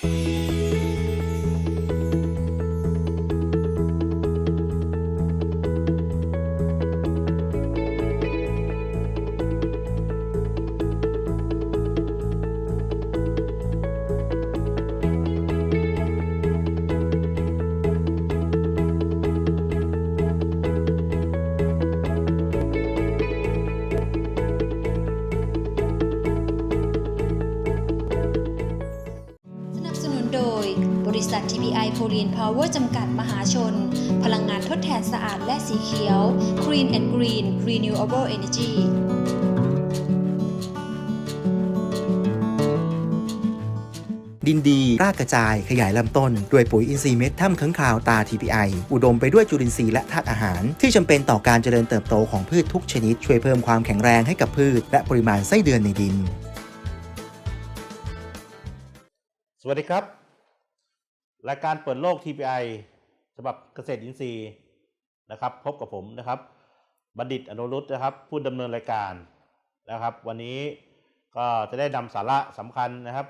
ส จำกัดมหาชน พลังงานทดแทนสะอาดและสีเขียว Green and Green Renewable Energy ดินดีรากกระจายขยายลำต้น ด้วยปุ๋ยอินทรีย์เม็ดถ้ำค้างคาวตา TPI อุดมไปด้วยจุลินทรีย์และธาตุอาหาร ที่จำเป็นต่อการเจริญเติบโตของพืชทุกชนิด ช่วยเพิ่มความแข็งแรงให้กับพืช และปริมาณไส้เดือนในดิน สวัสดีครับ รายการเปิดโลก TPI ฉบับเกษตรอินทรีย์นะครับ พบกับผมนะครับ บัณฑิตอนุรุตนะครับ ผู้ดำเนินรายการนะครับ วันนี้ก็จะได้นำสาระสำคัญนะครับ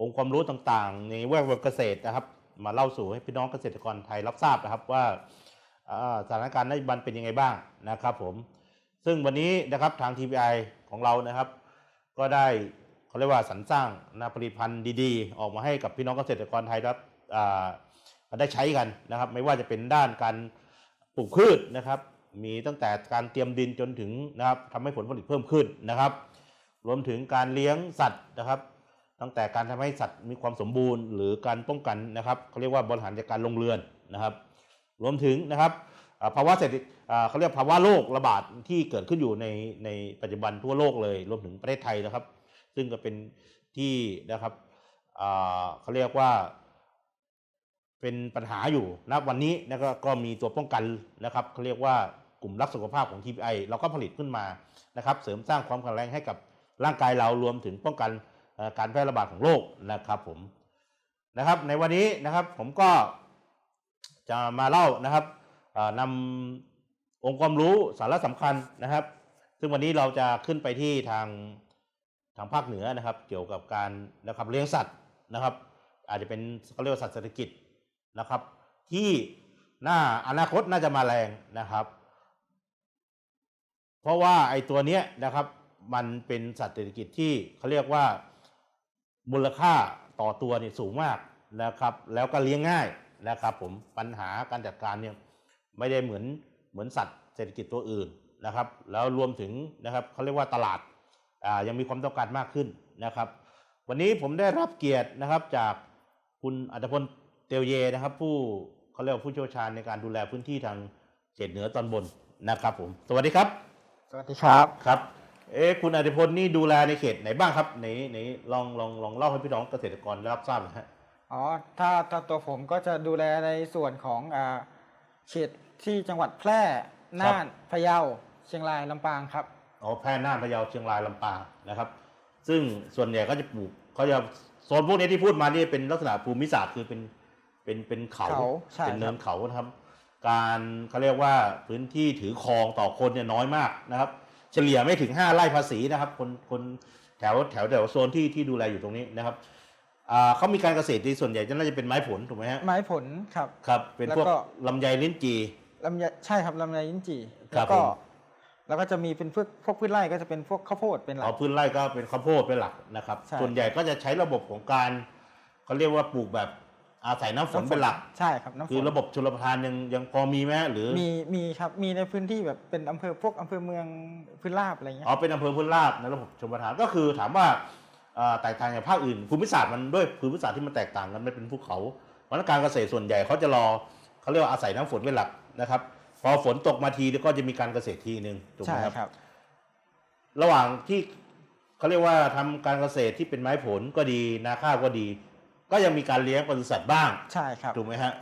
องค์ความรู้ต่างๆ ในแวดวงเกษตรนะครับ มาเล่าสู่ให้พี่น้องเกษตรกรไทยรับทราบนะครับว่าสถานการณ์ในปัจจุบันเป็นยังไงบ้างนะครับผมซึ่งวันนี้นะครับทาง TPI ของเรานะครับ ก็ได้เขาเรียกว่าสรรสร้างนะผลิตภัณฑ์ดีๆ ออกมาให้กับพี่น้องเกษตรกรไทยครับ ได้ใช้กันนะครับ ไม่ว่าจะเป็นด้านการปลูกพืชนะครับ มีตั้งแต่การเตรียมดินจนถึงนะครับทำให้ผลผลิตเพิ่มขึ้นนะครับ รวมถึงการเลี้ยงสัตว์นะครับ ตั้งแต่การทำให้สัตว์มีความสมบูรณ์ หรือการป้องกันนะครับเขาเรียกว่าบริหารจัดการโรงเรือนนะครับ รวมถึงนะครับภาวะเศรษฐเขาเรียกภาวะโรคระบาดที่เกิดขึ้นอยู่ในในปัจจุบันทั่วโลกเลย รวมถึงประเทศไทยนะครับ ซึ่งก็เป็นที่นะครับเขาเรียกว่า เป็นปัญหาอยู่นะวันนี้นะก็ก็มีตัวป้องกันนะครับเขาเรียกว่ากลุ่มรักสุขภาพของ TPI เราก็ผลิตขึ้นมานะครับเสริมสร้างความแข็งแรงให้กับร่างกายเรารวมถึงป้องกันการแพร่ระบาดของโรคนะครับผมนะครับในวันนี้นะครับผมก็จะมาเล่านะครับเอ่อนำองค์ความรู้สาระสำคัญนะครับ ซึ่งวันนี้เราจะขึ้นไปที่ทางทางภาคเหนือนะครับ เกี่ยวกับการนะครับเลี้ยงสัตว์นะครับ อาจจะเป็นเขาเรียกว่าสัตว์เศรษฐกิจ นะครับ ที่หน้าอนาคตน่าจะมาแรงนะครับ เพราะว่าไอ้ตัวเนี้ยนะครับมันเป็นสัตว์เศรษฐกิจที่เขาเรียกว่ามูลค่าต่อตัวเนี่ยสูงมากนะครับ แล้วก็เลี้ยงง่ายนะครับผมปัญหาการจัดการเนี่ยไม่ได้เหมือนเหมือนสัตว์เศรษฐกิจตัวอื่นนะครับ แล้วรวมถึงนะครับเขาเรียกว่าตลาดอ่ายังมีความต้องการมากขึ้นนะครับ วันนี้ผมได้รับเกียรตินะครับจากคุณอัตพล เตียวเยนะครับ ผู้เขาเรียกว่าผู้เชี่ยวชาญในการดูแลพื้นที่ทางเขตเหนือตอนบนนะครับผม สวัสดีครับ สวัสดีครับครับ เอ๊ะคุณอัตพลนี่ดูแลในเขตไหนบ้างครับไหนไหนลองลองลองเล่าให้พี่น้องเกษตรกรได้รับทราบหน่อยฮะอ๋อถ้าถ้าตัวผมก็จะดูแลในส่วนของอ่าเขตที่จังหวัดแพร่น่านพะเยาเชียงรายลำปางครับอ๋อแพร่น่านพะเยาเชียงรายลำปางนะครับ ซึ่งส่วนใหญ่ก็จะปลูกเขาจะโซนพวกนี้ที่พูดมานี่เป็นลักษณะภูมิศาสตร์คือเป็น เป็นเป็นเขาเขาใช่เป็นเนิครันบเขานะครับ การเขาเรียกว่าพื้นที่ถือครองต่อคนเนี่ยน้อยมากนะครับ เฉลี่ยไม่ถึงห้าไร่ภาษีนะครับ คนคนแถวแถวแถวโซนที่ที่ดูแลอยู่ตรงนี้นะครับอ่าเขามีการเกษตรที่ส่วนใหญ่จะน่าจะเป็นไม้ผลถูกไหมฮะไม้ผลครับ ครับ เป็นแล้วพวกก็ ลำไยลิ้นจี่ลำไยใช่ครับลำไยลิ้นจี่ครัแล้บวก็ ผม แล้วก็จะมีเป็นพวกพวกพืชไร่ก็จะเป็นพวกข้าวโพดเป็นหลัเอากพื้นไร่ก็เป็นข้าวโพดเป็นหลักนะครับ ใช่ส่วนใหญ่ก็จะใช้ระบบของการเขาเรียกว่าปลูกแบบ อาศัยน้ำฝนเป็นหลัก ใช่ครับน้ำฝนคือระบบชลประทานยังยังพอมีไหมฮะหรือมีมีครับมีในพื้นที่แบบเป็นอำเภอพวกอำเภอเมืองพื้นราบอะไรเงี้ยอ๋อเป็นอำเภอพื้นราบในระบบชลประทานก็คือถามว่าเอ่อแตกต่างจากภาคอื่นภูมิศาสตร์มันด้วยภูมิศาสตร์ที่มันแตกต่างกันมันเป็นภูเขาเพราะฉะนั้นการเกษตรส่วนใหญ่เขาจะรอเขาเรียกว่าอาศัยน้ำฝนเป็นหลักนะครับ พอฝนตกมาทีก็จะมีการเกษตรทีหนึ่งถูกไหใช่มครับครับ ระหว่างที่เขาเรียกว่าทำการเกษตรที่เป็นไม้ผลก็ดีนาข้าวก็ดี ก็ยังมีการเลี้ยงปศุสัตว์บ้างใช่ครับถูกไหมฮะ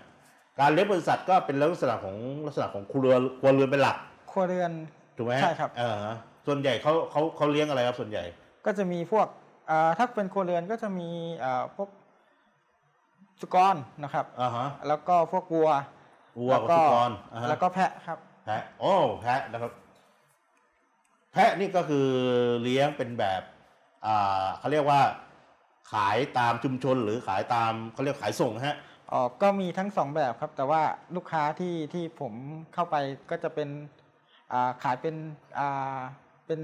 การเลี้ยงปศุสัตว์ก็เป็นลักษณะของลักษณะของครัวครัวเรือนเป็นหลักครัวเรือนถูกไหมฮะใช่ครับเออฮะส่วนใหญ่เขาเขาเขาเลี้ยงอะไรครับส่วนใหญ่ ก็จะมีพวกอ่าถ้าเป็นครัวเรือนก็จะมีอ่าพวกสุกรนะครับอ่าฮะแล้วก็พวกวัววัวแล้วกับก็สุกรอ่าฮะแล้วก็แพะครับแพะโอ้แพะนะครับ แพะนี่ก็คือเลี้ยงเป็นแบบอ่าเขาเรียกว่า ขายตามชุมชนหรือขายตามเขาเรียกขายส่งฮะอ๋อก็มีทั้งสองแบบครับ แต่ว่าลูกค้าที่ที่ผมเข้าไปก็จะเป็นอ่าขายเป็นอ่าเป็น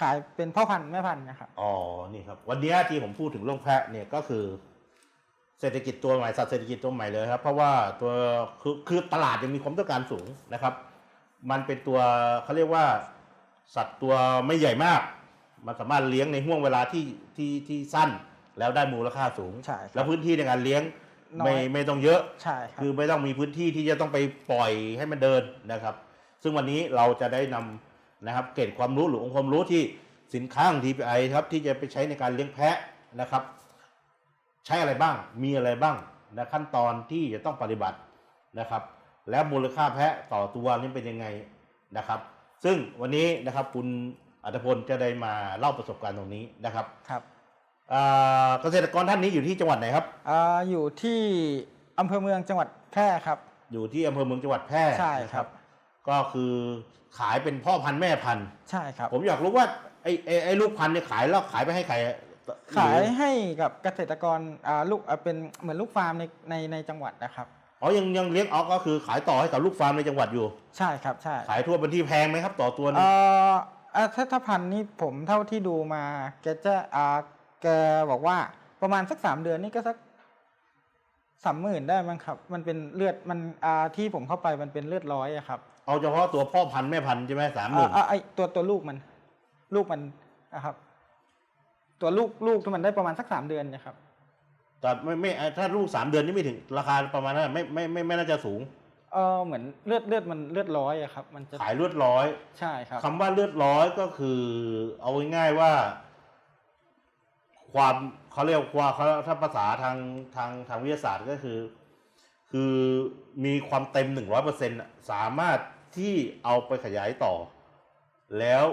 ขายเป็นพ่อพันธุ์แม่พันธุ์นะครับอ๋อนี่ครับ วันนี้ที่ผมพูดถึงเรื่องแพะเนี่ยก็คือ เศรษฐกิจตัวใหม่สัตว์เศรษฐกิจตัวใหม่เลยครับ เพราะว่าตัวคือคือตลาดยังมีความต้องการสูงนะครับ มันเป็นตัวเขาเรียกว่าสัตว์ตัวไม่ใหญ่มาก มันสามารถเลี้ยงในห่วงเวลาที่ที่ที่สั้น แล้วได้มูลค่าสูง ใช่ครับแล้วพื้นที่ในการเลี้ยงน้อย ไม่ไม่ต้องเยอะ ใช่ครับ คือไม่ต้องมีพื้นที่ที่จะต้องไปปล่อยให้มันเดินนะครับ ซึ่งวันนี้เราจะได้นำนะครับเกร็ดความรู้หรือองค์ความรู้ที่สินค้าของ TPI ครับที่จะไปใช้ในการเลี้ยงแพะนะครับ ใช้อะไรบ้าง มีอะไรบ้างนะขั้นตอนที่จะต้องปฏิบัตินะครับ แล้วมูลค่าแพะต่อตัวนี่เป็นยังไงนะครับ ซึ่งวันนี้นะครับคุณ อัตพลจะได้มาเล่าประสบการณ์ตรงนี้นะครับครับอ่าเกษตรกรท่านนี้อยู่ที่จังหวัดไหนครับอ่าอยู่ที่อำเภอเมืองจังหวัดแพร่ครับ อยู่ที่อำเภอเมืองจังหวัดแพร่ใช่นะครับ ก็คือขายเป็นพ่อพันธุ์แม่พันธุ์ใช่ครับ ผมอยากรู้ว่าไอ้ไอ้ไอ้ลูกพันธุ์เนี่ยขายแล้วขายไปให้ใครอะขายหรือให้กับเกษตรกรอ่าลูกอ่าเป็นเหมือนลูกฟาร์มในในในจังหวัดนะครับอ๋อยังยังเลี้ยงออกก็คือขายต่อให้กับลูกฟาร์มในจังหวัดอยู่ ใช่ครับใช่ขายทั่วเป็นที่แพงไหมครับ ต่อตัวหนึเอ่ง ออ่าถ้าถ้าพันธุ์นี่ผมเท่าที่ดูมาแกจะอ่าแกบอกว่าประมาณสักสามเดือนนี่ก็สักสามหมื่นได้มั้งครับ มันเป็นเลือดมันอ่าที่ผมเข้าไปมันเป็นเลือดร้อยอะครับเอาเฉพาะตัวพ่อพันธุ์แม่พันธุ์ใช่ไหมสามหมื่นอ่าอ่าไอตัวตัวลูกมัน ลูกมันนะครับ ตัวลูกลูกที่มันได้ประมาณสักสามเดือนนะครับ แต่ไม่ไม่ถ้าลูกสามเดือนนี่ไม่ถึงราคาประมาณนั้นไม่ไม่ไม่ไม่น่าจะสูง เออเหมือนเลือดเลือดมันเลือดร้อยอะครับ มันจะขายเลือดร้อยใช่ครับ คำว่าเลือดร้อยก็คือ เอาง่ายๆว่า ความเขาเรียกว่าเขาถ้าภาษาทางทางทางวิทยาศาสตร์ก็คือ คือมีความเต็มหนึ่งร้อยเปอร์เซ็นต์สามารถที่เอาไปขยายต่อ แล้ว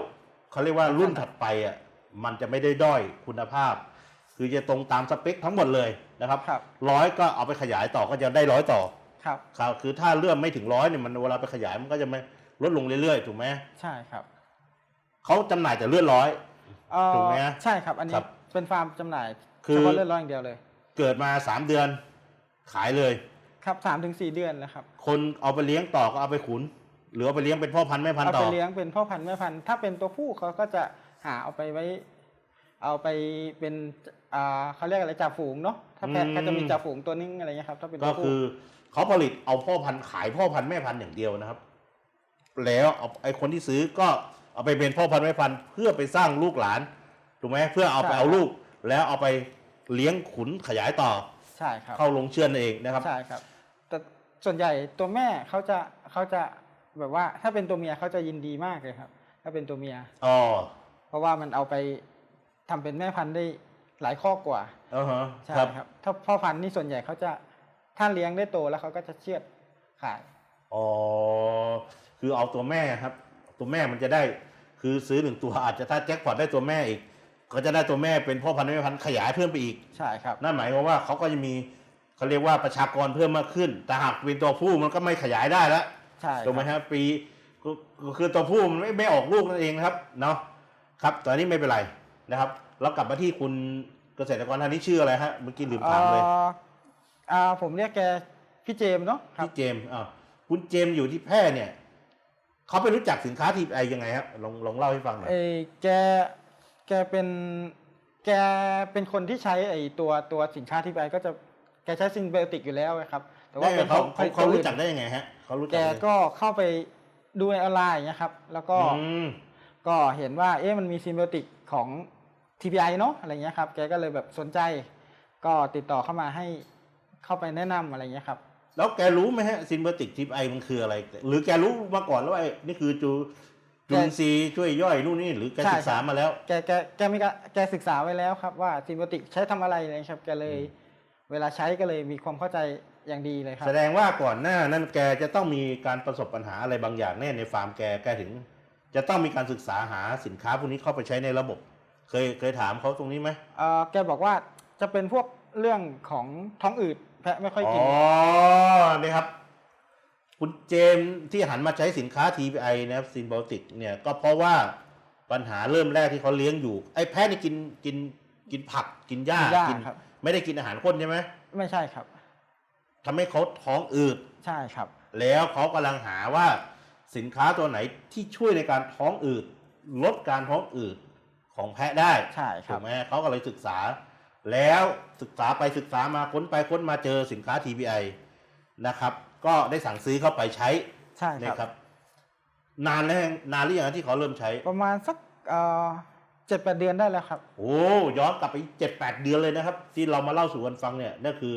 เขาเรียกว่ารุ่นถัดไปอะมันจะไม่ได้ด้อยคุณภาพ คือจะตรงตามสเปคทั้งหมดเลยนะครับครับร้อยก็เอาไปขยายต่อก็จะได้ร้อยต่อ ครับครับคือถ้าเลื่อนไม่ถึงร้อยเนี่ยมันเวลาไปขยายมันก็จะไม่ลดลงเรื่อยๆถูกไหมใช่ครับเขาจำหน่ายแต่เลื่อนร้อย เอ่อถูกไหมฮะใช่ครับ อันนี้ครับเป็นฟาร์มจำหน่ายคือ เฉพาะเลือดร้อยอย่างเดียวเลย เกิดมาสามเดือน ขายเลย ครับสามถึงสี่เดือนแล้วครับคนเอาไปเลี้ยงต่อก็เอาไปขุน หรือเอาไปเลี้ยงเป็นพ่อพันธุ์แม่พันธุ์เอาต่ไปอ เลี้ยงเป็นพ่อพันธุ์แม่พันธุ์ถ้าเป็นตัวผู้เขาก็จะหาเอาไปไว้ เอาไปเป็นอ่าเขาเรียกอะไรจ่าฝูงเนาะถ้าแพะอืม ก็จะมีจ่าฝูงตัวนึงอะไรเงี้ยครับถ้าเป็นก็ตัวผู้คือ เขาผลิตเอาพ่อพันธุ์ขายพ่อพันธุ์แม่พันธุ์อย่างเดียวนะครับ แล้วเอาไอ้คนที่ซื้อก็เอาไปเป็นพ่อพันธุ์แม่พันธุ์เพื่อไปสร้างลูกหลานถูกไหมเพื่อเอาไปเอาลูก แล้วเอาไปเลี้ยงขุนขยายต่อใช่ครับเข้าลงเชื่อนเองนะครับใช่ครับ แต่ส่วนใหญ่ตัวแม่เขาจะเขาจะแบบว่า ถ้าเป็นตัวเมียเขาจะยินดีมากเลยครับ ถ้าเป็นตัวเมียอ๋อเพราะว่ามันเอาไปทำเป็นแม่พันธุ์ได้หลายข้อกว่าอ่าฮะใช่ครับ ถ้าพ่อพันธุ์นี่ส่วนใหญ่เขาจะ ถ้าเลี้ยงได้โตแล้วเขาก็จะเชือดขาย อ๋อ คือเอาตัวแม่ครับ ตัวแม่มันจะได้ คือซื้อหนึ่งตัวอาจจะถ้าแจ็คพอตได้ตัวแม่อีก ก็จะได้ตัวแม่เป็นพ่อพันธุ์แม่พันธุ์ขยายเพิ่มไปอีก ใช่ครับ นั่นหมายความว่าเขาก็จะมีเขาเรียกว่าประชากรเพิ่มมากขึ้น แต่หากเป็นตัวผู้มันก็ไม่ขยายได้แล้วใช่ถูกไหมครับฮะปีก็ก็คือตัวผู้มันไม่ไม่ออกลูกนั่นเองนะครับ เนาะ ครับ ตอนนี้ไม่เป็นไรนะครับ เรากลับมาที่คุณเกษตรกรท่านนี้ชื่ออะไรฮะ เมื่อกี้ลืมถามเลย อ่าอ่าผมเรียกแกพี่เจมส์เนาะครับ พี่เจมส์อ่าคุณเจมส์อยู่ที่แพร่เนี่ยเขาไปรู้จักสินค้าทีไอยังไงครับลองลองเล่าให้ฟังหน่อย เอยแกแกเป็นแกเป็นคนที่ใช้ไอตัวตัวสินค้าที่ไปก็จะแกใช้ซินไบโอติกอยู่แล้วครับ แต่ว่าได้เป็นเขาของเขาเขารู้จักได้ยังไงฮะเขารู้จัแกกได้ก็เข้าไปดูในออนไลน์อย่างเงี้ยครับ แล้วก็อืมก็เห็นว่าเอ๊ะมันมีซินไบโอติกของ TPI เนาะอะไรเงี้ยครับ แกก็เลยแบบสนใจ ก็ติดต่อเข้ามาให้ เข้าไปแนะนำอะไรเงี้ยครับแล้วแกรู้ไหมฮะซินเบอร์ติกทิปไอมันคืออะไร หรือแกรู้มาก่อนแล้วว่าไอ้นี่คือจูจูนซีย์ช่วยย่อยนู่นนี่หรือแกใช่ศึกษามาแล้ว แกแกแกมีการแกศึกษาไว้แล้วครับว่าซินไบโอติกใช้ทำอะไรอะไรเลยครับแกเลย เวลาใช้ก็เลยมีความเข้าใจอย่างดีเลยครับ แสดงว่าก่อนหน้านั้นแกจะต้องมีการประสบปัญหาอะไรบางอย่างแน่ในฟาร์มแกแกถึง จะต้องมีการศึกษาหาสินค้าพวกนี้เข้าไปใช้ในระบบ เคยเคยถามเขาตรงนี้ไหมเอ่อแกบอกว่าจะเป็นพวกเรื่องของท้องอืด แพะไม่ค่อยกินอ๋อนี่ครับ คุณเจมส์ที่หันมาใช้สินค้า TPI นะครับซินบอติกเนี่ยก็เพราะว่าปัญหาเริ่มแรกที่เขาเลี้ยงอยู่ ไอ้แพะนี่กินกินกินผักกินหญ้ากินหญ้ากินครับ ไม่ได้กินอาหารข้นใช่ไหมไม่ใช่ครับ ทำให้เขาท้องอืด ใช่ครับ แล้วเขากำลังหาว่าสินค้าตัวไหนที่ช่วยในการท้องอืดลดการท้องอืดของแพะได้ใช่คถูรับกไหมเขาก็เลยศึกษา แล้วศึกษาไปศึกษามาค้นไปค้นมาเจอสินค้า TPI นะครับ ก็ได้สั่งซื้อเข้าไปใช้ใช่นะคครัรับบนานแล้วยังนานหรือยังที่เขาเริ่มใช้ ประมาณสักเจ็ดแปดเดือนได้แล้วครับ โอ้ย้อนกลับไปเจ็ดแปดเดือนเลยนะครับ ที่เรามาเล่าสู่กันฟังเนี่ยนั่นคือ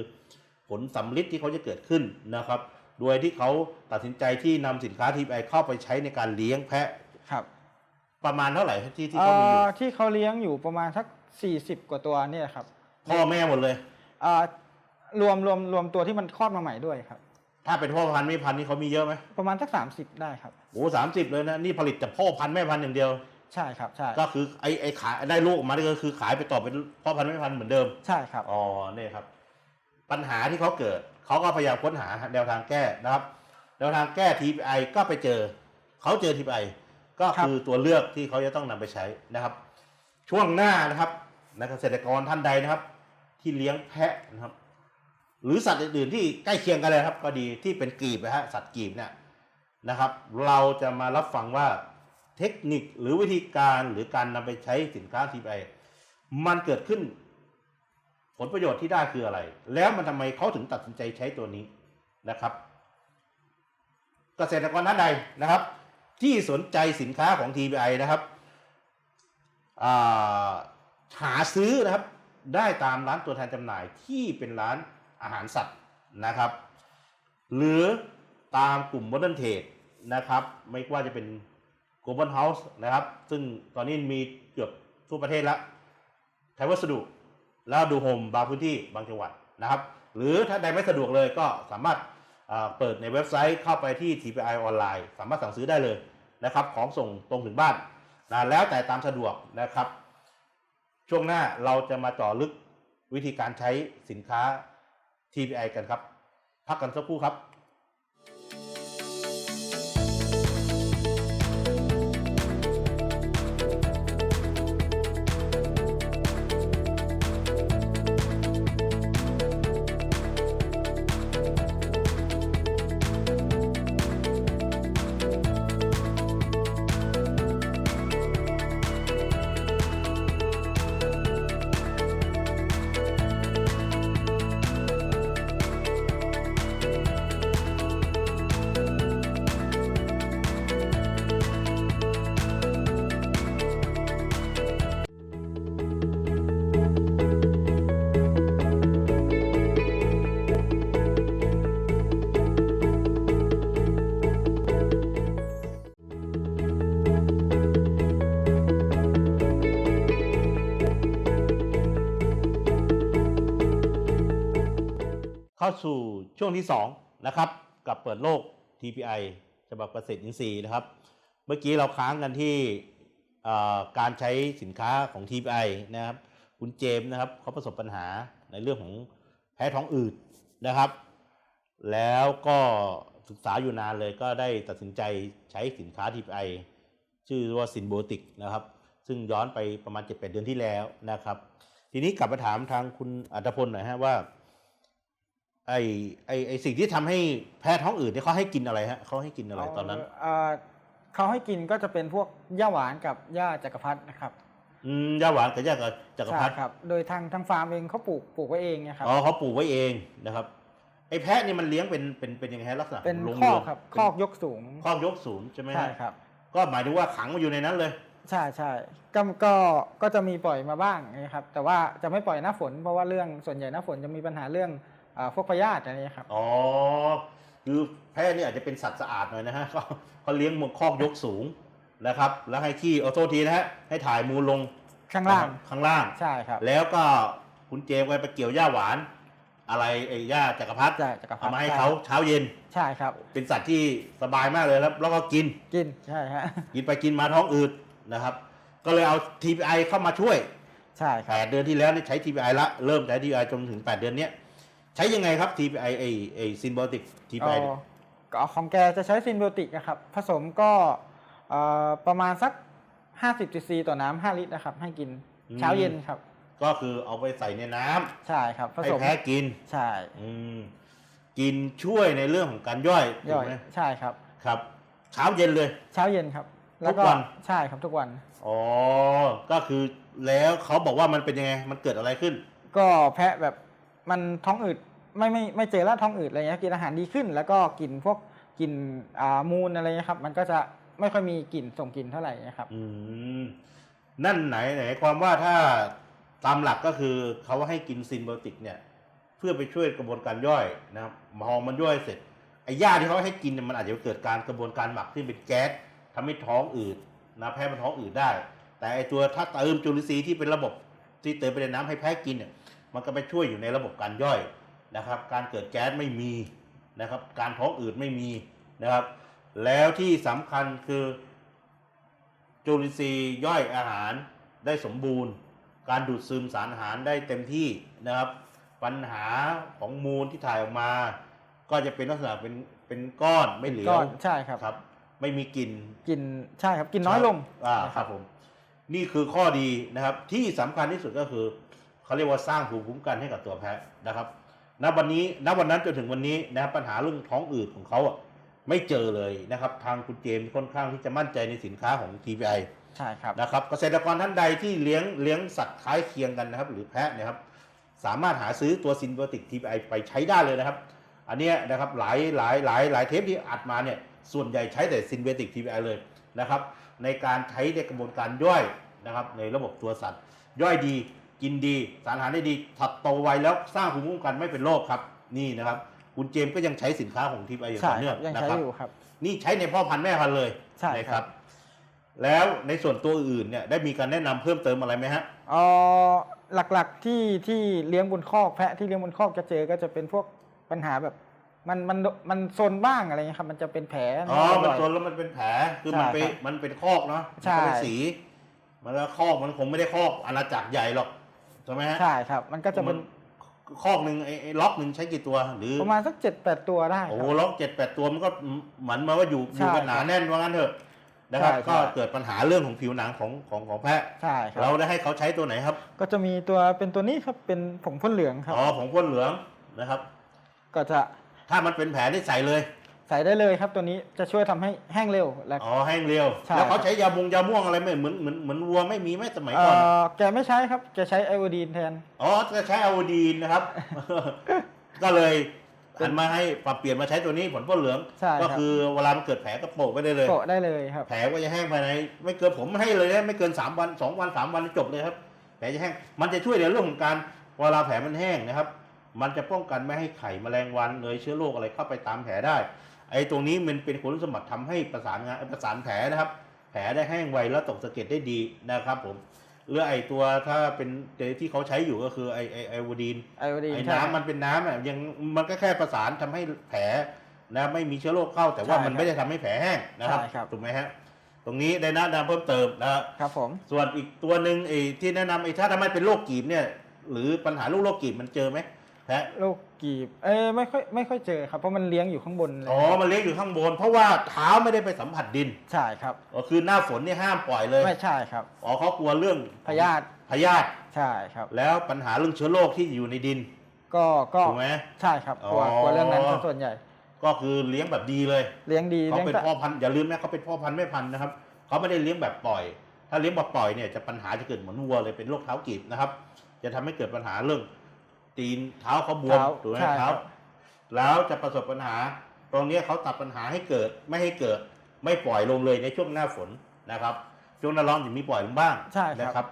ผลสำลิดที่เขาจะเกิดขึ้นนะครับ โดยที่เขาตัดสินใจที่นำสินค้า TPI เข้าไปใช้ในการเลี้ยงแพะครับประมาณเท่าไหร่ที่ที่เขามีอยู่เอ่อที่เขาเลี้ยงอยู่ประมาณสักสี่สิบกว่าตัวเนี่ยครับ พ่อแม่หมดเลยเอ่อรวมรวมรวมตัวที่มันคลอดมาใหม่ด้วยครับ ถ้าเป็นพ่อพันธุ์แม่พันธุ์นี่เขามีเยอะไหมประมาณสักสามสิบได้ครับ โอ้สามสิบเลยนะนี่ผลิตแต่พ่อพันธุ์แม่พันธุ์อย่างเดียว ใช่ครับ ใช่ ก็คือไอ้ไอ้ขายได้ลูกออกมานี่ก็คือขายไปต่อเป็นพ่อพันธุ์แม่พันธุ์เหมือนเดิม ใช่ครับ อ๋อเนี่ยครับ ปัญหาที่เขาเกิดเขาก็พยายามค้นหาแนวทางแก้นะครับ แนวทางแก้ TPI ก็ไปเจอเขาเจอ TPI ก็คือตัวเลือกที่เขาจะต้องนำไปใช้นะครับ ช่วงหน้านะครับ นักเกษตรกรท่านใดนะครับ ที่เลี้ยงแพะนะครับ หรือสัตว์อื่นๆที่ใกล้เคียงกันเลยครับ ก็ดีที่เป็นกีบนะฮะสัตว์กีบเนี่ยนะครับ เราจะมารับฟังว่าเทคนิคหรือวิธีการหรือการนำไปใช้สินค้า TPI มันเกิดขึ้น ผลประโยชน์ที่ได้คืออะไร แล้วมันทำไมเขาถึงตัดสินใจใช้ตัวนี้นะครับ เกษตรกรท่านใดนะครับ ที่สนใจสินค้าของ TPI นะครับอ่า หาซื้อนะครับได้ตามร้านตัวแทนจำหน่ายที่เป็นร้านอาหารสัตว์นะครับ หรือตามกลุ่ม Modern Trade นะครับ ไม่ว่าจะเป็น Global House นะครับ ซึ่งตอนนี้มีเกือบทั่วประเทศแล้วไทยวัสดุ แล้วดูโฮมบางพื้นที่บางจังหวัดนะครับ หรือถ้าใดไม่สะดวกเลยก็สามารถเปิดในเว็บไซต์เข้าไปที่ TPI ออนไลน์สามารถสั่งซื้อได้เลยนะครับ ของส่งตรงถึงบ้านนะแล้วแต่ตามสะดวกนะครับ ช่วงหน้าเราจะมาเจ่อลึกวิธีการใช้สินค้า TPI กันครับ พักกันสักครู่ครับ สู่ช่วงที่2นะครับกับเปิดโลก TPI ฉบับเกษตรอินทรีย์นะครับ เมื่อกี้เราค้างกันที่การใช้สินค้าของ TPI นะครับ คุณเจมส์นะครับเขาประสบปัญหาในเรื่องของแพ้ท้องอืดนะครับ แล้วก็ศึกษาอยู่นานเลยก็ได้ตัดสินใจใช้สินค้า TPI ชื่อว่าซินโบติกนะครับ ซึ่งย้อนไปประมาณ 7-8 เดือนที่แล้วนะครับ ทีนี้กลับมาถามทางคุณอัตพลหน่อยฮะว่า ไอไอไอสิ่งที่ทำให้แพ้ท้องอืดเนี่ยเขาให้กินอะไรฮะเขาให้กินอะไรตอนนั้นเอ่อเขาให้กินก็จะเป็นพวกหญ้าหวานกับหญ้าจักรพรรดินะครับอืมยาหวานกับยากับจักรพรรดิใช่ครับ โดยทางทางฟาร์มเองเขาปลูกปลูกไว้เองนะครับอ๋อเขาปลูกไว้เองนะครับไอแพะนี่มันเลี้ยงเป็นเป็นเป็นยังไงฮะลักษณะเป็นโรงคอเรืกอนครับเป็นคอกยกสูงคอกยกสูงใช่ไหมฮะใช่ครับ ก็หมายถึงว่าขังมาอยู่ในนั้นเลย ใช่ใช่ก็ก็ก็จะมีปล่อยมาบ้างนะครับ แต่ว่าจะไม่ปล่อยหน้าฝนเพราะว่าเรื่องส่วนใหญ่หน้าฝนจะมีปัญหาเรื่อง อาพวกพยาธิอะไรนี้ครับ อ๋อ คือแพะนี่อาจจะเป็นสัตว์สะอาดหน่อยนะฮะเขาเขาเลี้ยงบนคอกยกสูงนะครับ แล้วให้ขี้เอาโทษทีนะฮะให้ถ่ายมูลลงข้างล่าง ข้างล่าง ใช่ครับ แล้วก็คุณเจมส์ไปเกี่ยวหญ้าหวาน อะไรไอ้หญ้าจักรพรรดิใช่จักรพรรเอาดิมาให้เขาเช้าเย็น ใช่ครับ เป็นสัตว์ที่สบายมากเลยแล้วแล้วก็กิน กินใช่ฮะกินไปกินมาท้องอืดนะครับ ก็เลยเอา TPI เข้ามาช่วยใช่ครับ8เดือนที่แล้วนี่ใช้ TPI ละ เริ่มใช้ TPI จนถึง 8 เดือนเนี้ย ใช้ยังไงครับ TPI ไอไอซินบอติก TPI เนี่ย ก็ของแกจะใช้ซินโบติกนะครับ ผสมก็เอ่อประมาณสัก 50ซีซีต่อน้ำ 5 ลิตรนะครับ ให้กินเช้าเย็นครับ ก็คือเอาไปใส่ในน้ำใช่ครับผให้สมแพ้กิน ใช่อืมกินช่วยในเรื่องของการย่อยถูย่กอยไหมใช่ครับ ครับเช้าเย็นเลย เช้าเย็นครับ แล้วก็ทุกวัน ใช่ครับทุกวัน อ๋อ ก็คือแล้วเขาบอกว่ามันเป็นยังไง มันเกิดอะไรขึ้น ก็แพะแบบ มันท้องอืดไม่ไม่ไม่เจอแล้วท้องอืดอะไรเงี้ยกินอาหารดีขึ้น แล้วก็กินพวกกินอ่ามูลอะไรเงี้ยครับ มันก็จะไม่ค่อยมีกลิ่นส่งกลิ่นเท่าไหร่นะครับ อืมนั่นไหนไหนความว่าถ้าตามหลักก็คือเขาให้กินซินไบติกเนี่ย เพื่อไปช่วยกระบวนการย่อยนะครับพอมันย่อยเสร็จไอ้หญ้าที่เขาให้กินเนี่ยมันอาจจะเกิดการกระบวนการหมักที่เป็นแก๊สทำให้ท้องอืดนะแพ้มันท้องอืดได้ แต่ไอ้ตัวถ้าเติมจุลินทรีย์ที่เป็นระบบที่เติมไปในน้ำให้แพ้กินเนี่ย มันก็ไปช่วยอยู่ในระบบการย่อยนะครับ การเกิดแก๊สไม่มีนะครับ การท้องอืดไม่มีนะครับ แล้วที่สำคัญคือจุลินทรีย์ย่อยอาหารได้สมบูรณ์ การดูดซึมสารอาหารได้เต็มที่นะครับ ปัญหาของมูลที่ถ่ายออกมา ก็จะเป็นลักษณะเป็นเป็นก้อนไม่เหลวก้อนใช่ครับครับ ไม่มีกลิ่นกินใช่ครับกินน้อยลงอ่านะครับผมนี่คือข้อดีนะครับที่สำคัญที่สุดก็คือ เขาเรียกว่าสร้างภูมิคุ้มกันให้กับตัวแพะนะครับณวันนี้ณวันนั้นจนถึงวันนี้นะครับปัญหาเรื่องท้องอืดของเขาอะไม่เจอเลยนะครับ ทางคุณเจมส์ค่อนข้างที่จะมั่นใจในสินค้าของ TPI ใช่ครับนะครับเกษตรกรท่านใดที่เลี้ยงเลี้ยงสัตว์คล้ายเคียงกันนะครับ หรือแพะเนะครับ สามารถหาซื้อตัวซินเบอร์ติก TPI ไปใช้ได้เลยนะครับ อันเนี้ยนะครับหลายหลายหลายหลายเทปที่อัดมาเนี่ยส่วนใหญ่ใช้แต่ซินเบอร์ติก TPI เลยนะครับ ในการใช้ในกระบวนการย่อยนะครับ ในระบบตัวสัตว์ย่อยดี กินดี สารอาหารได้ดีถัดโตไวแล้วสร้างภูมิคุ้มกันไม่เป็นโรคครับ นี่นะครับ คุณเจมส์ก็ยังใช้สินค้าของ TPI อย่างใช่ต่อคเนื่อรังบยังนะใช้ครับ อยู่ครับ นี่ใช้ในพ่อพันธุ์แม่พันธุ์เลยใช่นะคครัรับบแล้วในส่วนตัวอื่นเนี่ยได้มีการแนะนำเพิ่มเติมอะไรไหมฮะ เอ่อหลักๆที่ที่เลี้ยงบนคอกแพะที่เลี้ยงบนคอกจะเจอก็จะเป็นพวกปัญหาแบบ มันมันมันโซนบ้างอะไรเงี้ยครับ มันจะเป็นแผลอ๋อ มันบ่ยโซนแล้วมันเป็นแผล คือมันไปใช่ครับมันเป็นคอกเนาะใช่มันก็เป็นสี มันแล้วคอกมันคงไม่ได้คอกอาณาจักรใหญ่หรอกใช่ไหมฮะใช่ครับ มันก็จะเป็นมันคอกหนึ่งไอ้ไอ้ล็อกหนึ่งใช้กี่ตัวหรือประมาณสักเจ็ดแปดตัวได้โอ้คโหรับล็อกเจ็ดแปดตัวมันก็เหมือนมาว่าอยู่อยู่กันใช่หนาแน่นว่างั้นเถอะนะครับใช่ก็ใช่เกิดปัญหาเรื่องของผิวหนังของของของแพะใช่ครัเราบได้ให้เขาใช้ตัวไหนครับ ก็จะมีตัวเป็นตัวนี้ครับเป็นผงพ่นเหลืองครับอ๋อผงพ่นเหลืองนะครับ ก็จะถ้ามันเป็นแผลได้ใส่เลย ใส่ได้เลยครับตัวนี้จะช่วยทำให้แห้งเร็วและ อ๋อแห้งเร็ว ใช่ แล้วเขาครับใช้ยาบงยาม่วงอะไรไหมเหมือนเหมือนเหมือนวัวไม่มีไหมสมัยเอ่ก่อนอะอแกไม่ใช้ครับแกใช้ไอโอดีนแทน อ๋อจะใช้อะโอดีนนะครับ ก็เลยหันมาให้ปรับเปลี่ยนมาใช้ตัวนี้ผลพ่นเหลือง ใช่ครับ ก็คือเวลามันเกิดแผลก็โปะไปได้เลย โปะได้เลยครับ แผลก็จะแห้งภายใน ไม่เกินผมให้เลยนะไม่เกินสามวันสองวันสามวันจบเลยครับ แผลจะแห้ง มันจะช่วยในเรื่องของการเวลาแผลมันแห้งนะครับ มันจะป้องกันไม่ให้ไข่แมลงวันเลยเชื้อโรคอะไรเข้าไปตามแผลได้ ไอ้ตรงนี้มันเป็นคุณสมบัติทำให้ประสานงานประสานแผลนะครับ แผลได้แห้งไวแล้วตกสะเก็ดได้ดีนะครับผมหรือไอ้ตัวถ้าเป็นที่เขาใช้อยู่ก็คือไอ้ไอ้ไอโอดีนไอโอดีนไอ้ใช่น้ำมันเป็นน้ำอะยังมันก็แค่ประสานทำให้แผลนะไม่มีเชื้อโรคเข้า แต่ว่าใช่มันครับไม่ได้ทำให้แผลแห้งนะครับใช่ครับถูกไหมฮะตรงนี้ได้แนะนำเพิ่มเติมนะครับครับผมส่วนอีกตัวหนึ่งไอ้ที่แนะนำไอ้ถ้าทำไมเป็นโรคกีบเนี่ยหรือปัญหาลูกโรคกีบมันเจอไหม แพะ โรคกีบ เอ้ยไม่ค่อยไม่ค่อยเจอครับ เพราะมันเลี้ยงอยู่ข้างบนเลยอ๋อ มันเลี้ยงอยู่ข้างบน เพราะว่าเท้าไม่ได้ไปสัมผัสดินใช่ครับ อ๋อคือหน้าฝนเนี่ยห้ามปล่อยเลย ไม่ใช่ครับ อ๋อเขากลัวเรื่องพยาธิ พยาธิ ใช่ครับ แล้วปัญหาเรื่องเชื้อโรคที่อยู่ในดิน ก็ก็ถูกไหม ใช่ครับกลัวอ๋อ กลัวเรื่องนั้นซะส่วนใหญ่ ก็คือเลี้ยงแบบดีเลยเลี้ยงดีเขาเลี้ยงเป็นแต่พ่อพันธุ์อย่าลืมนะเขาเป็นพ่อพันธุ์แม่พันธุ์นะครับเขาไม่ได้เลี้ยงแบบปล่อย ถ้าเลี้ยงแบบปล่อยเนี่ยจะปัญหาจะเกิดเหมือนวัวเลยเป็นโรคเท้ากีบนะครับ จะทำให้เกิดปัญหาเรื่อง ตีนเท้าเขาบวมเท้าถูกไหมใช่เท้าครับแล้วจะประสบปัญหา ตรงเนี้ยเขาตัดปัญหาให้เกิดไม่ให้เกิด ไม่ปล่อยลงเลยในช่วงหน้าฝนนะครับ ช่วงหน้าร้อนจะมีปล่อยลงบ้างใช่ครับ นะครับ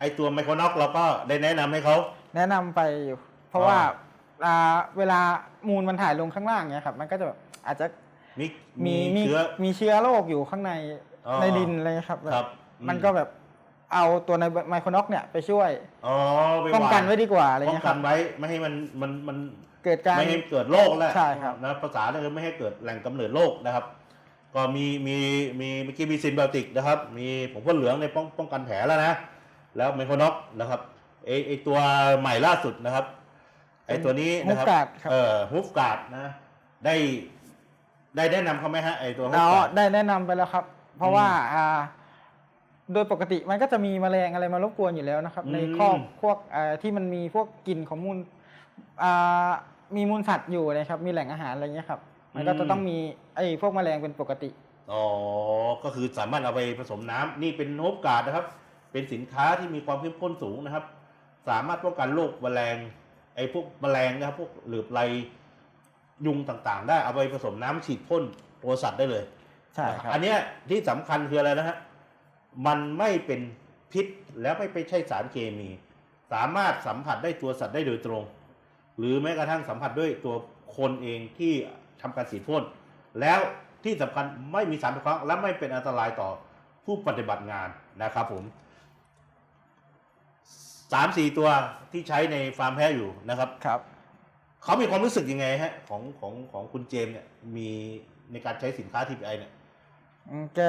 ไอตัวไมโครน็อกเราก็ได้แนะนำให้เขา แนะนำไปอยู่ เพราะอ๋อว่า อ่าเวลามูลมันถ่ายลงข้างล่างเนี้ยครับ มันก็จะแบบอาจจะมีมีมีมีเชื้อ มีเชื้อโรคอยู่ข้างในอ๋อ ในดินอะไรเลยครับแบบครับอืมมันก็แบบ เอาตัวในไมโครน็อกเนี่ยไปช่วยอ๋อไปป้องกันหาไว้ดีกว่าอะไรป้องเงี้ยคกัรันบไว้ไม่ให้มันมันมันเกิดการ ไม่ให้เกิดโรคแล้วใช่ครับ นะภาษาเนี่ยคือไม่ให้เกิดแหล่งกำเนิดโรคนะครับ ก็มีมีมีเมื่อกี้มีซินไบโอติกนะครับ มีผงพ่นเหลืองในป้องป้องกันแผลแล้วนะ แล้วไมโครน็อกนะครับไอไอตัวใหม่ล่าสุดนะครับ ไอตัวนี้นะครับฮุฟการ์ดครับ เออฮุฟการ์ดนะได้ได้แนะนำเขาไหมฮะไอตัวฮุฟเราการ์ด ได้แนะนำไปแล้วครับ เพราะอืมว่าอ่า โดยปกติมันก็จะมีแมลงอะไรมารบกวนอยู่แล้วนะครับอืมในคอกพวกเอ่อที่มันมีพวกกลิ่นของมูลอ่ามีมูลสัตว์อยู่นะครับ มีแหล่งอาหารอะไรเงี้ยครับ มันก็จะต้องมีไอ้พวกแมลงเป็นปกติ อ๋อ ก็คือสามารถเอาไปผสมน้ำนี่เป็นโฮปการ์ดนะครับ เป็นสินค้าที่มีความเข้มข้นสูงนะครับ สามารถป้องกันโรคแมลงไอ้พวกแมลงนะครับ พวกหลืบไรยุงต่างๆ ได้เอาไปผสมน้ำฉีดพ่นตัวสัตว์ได้เลยใช่ครับอันเนี้ยที่สำคัญคืออะไรนะฮะ มันไม่เป็นพิษแล้วไม่ไปใช่สารเคมี สามารถสัมผัสได้ตัวสัตว์ได้โดยตรง หรือแม้กระทั่งสัมผัสด้วยตัวคนเองที่ทำการฉีดพ่นแล้วที่สำคัญไม่มีสารตกค้างและไม่เป็นอันตรายต่อผู้ปฏิบัติงานนะครับผมสามสี่ตัวที่ใช้ในฟาร์มแพะอยู่นะครับครับเขามีความรู้สึกยังไงฮะของของของคุณเจมส์เนี่ยมีในการใช้สินค้า TPI เนี่ยอืม แก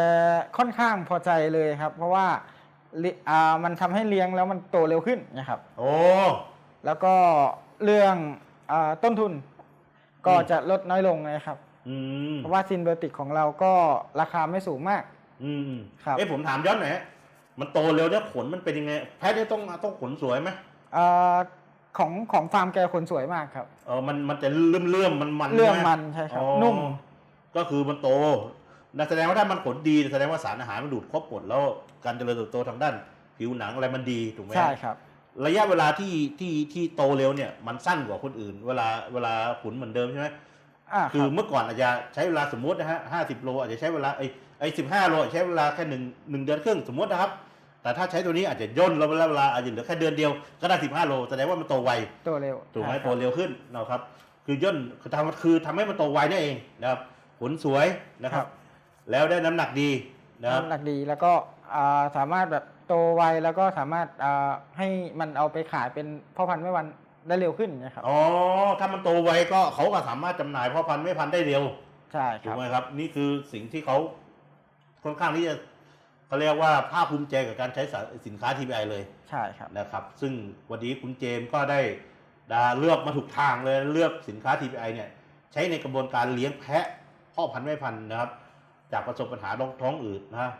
ค่อนข้างพอใจเลยครับ เพราะว่าลิอ่ามันทำให้เลี้ยงแล้วมันโตเร็วขึ้นนะครับ โอ้ แล้วก็เรื่องอาต้นทุนก็อืมจะลดน้อยลงนะครับ อืมเพราะว่าซินเบอร์ติกของเราก็ราคาไม่สูงมาก อืมครับ เอ้ผมถามย้อนหน่อยฮะมันโตเร็วเนี่ยขนมันเป็นยังไง แพทย์เนี่ยต้องต้องขนสวยไหมอาของของฟาร์มแกขนสวยมากครับ เออมันมันจะเลื่อมเลื่อมมันมันเรื่องใช่ไหมันใช่ครับ อ๋อนุ่ม ก็คือมันโต นะแสดงว่าถ้ามันขนดีแสดงว่าสารอาหารมันดูดครบหมดแล้วการเจริญเติบโตทางด้าน ผิวหนังอะไรมันดีถูกไหมฮะใช่ครับ ระยะเวลาที่ที่ที่โตเร็วเนี่ยมันสั้นกว่าคนอื่น เวลาเวลาขุนเหมือนเดิมใช่ไหมอ่าคือรับเมื่อก่อนอาจจะใช้เวลาสมมตินะฮะห้าสิบโลอาจจะใช้เวลาไอ้ไอ้สิบห้าโลใช้เวลาแค่หนึ่งหนึ่งเดือนครึ่งสมมตินะครับ แต่ถ้าใช้ตัวนี้อาจจะย่นระยะเวลาอาจจะเหลือแค่เดือนเดียวก็ได้สิบห้าโลแสดงว่ามันโตไวโตเร็วถูกไหมใช่คโตรับเร็วขึ้นนะครับ คือย่นคือทำคือทำให้มันโตไวนั่นเองนะครับผลสวยนะครับ แล้วได้น้ำหนักดีนะครับน้ำหนักดีแล้วก็อ่าสามารถแบบโตไวแล้วก็สามารถอ่าให้มันเอาไปขายเป็นพ่อพันธุ์แม่วันได้เร็วขึ้นนะครับอ๋อถ้ามันโตไวก็เขาก็สามารถจำหน่ายพ่อพันธุ์ไม่พันธุ์ได้เร็วใช่คถูรักบไหมครับ นี่คือสิ่งที่เขาค่อนข้างที่จะเขาเรียกว่าภาคภูมิใจกับการใช้สารสินค้า TPI เลยใช่ครับนะครับ ซึ่งวันนี้คุณเจมส์ก็ได้ดาเลือกมาถูกทางเลยเลือกสินค้า TPI เนี่ย ใช้ในกระบวนการเลี้ยงแพะพ่อพันธุ์แม่พันธุ์นะครับ จากประสบปัญหาท้องอืดนะ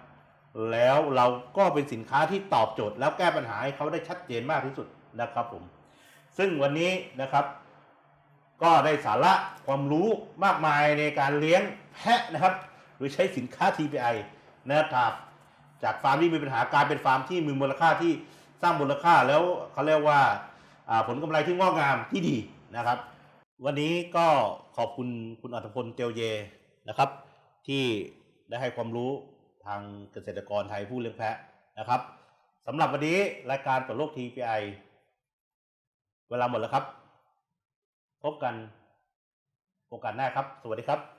แล้วเราก็เป็นสินค้าที่ตอบโจทย์ แล้วแก้ปัญหาให้เขาได้ชัดเจนมากที่สุดนะครับผม ซึ่งวันนี้นะครับ ก็ได้สาระความรู้มากมายในการเลี้ยงแพะนะครับ โดยใช้สินค้า TPI นะครับจากฟาร์มที่มีปัญหากลายเป็นฟาร์มที่มีมูลค่าที่สร้างมูลค่าแล้วเขาเรียกว่าผลกำไรที่งอกงามที่ดีนะครับ วันนี้ก็ขอบคุณคุณอัตพลเตียวเยนะครับ ที่ ได้ให้ความรู้ทางเกษตรกรไทยผู้เลี้ยงแพะนะครับสำหรับวันนี้รายการเปิดโลก TPI เวลาหมดแล้วครับ พบกันโอกาสหน้าครับ สวัสดีครับ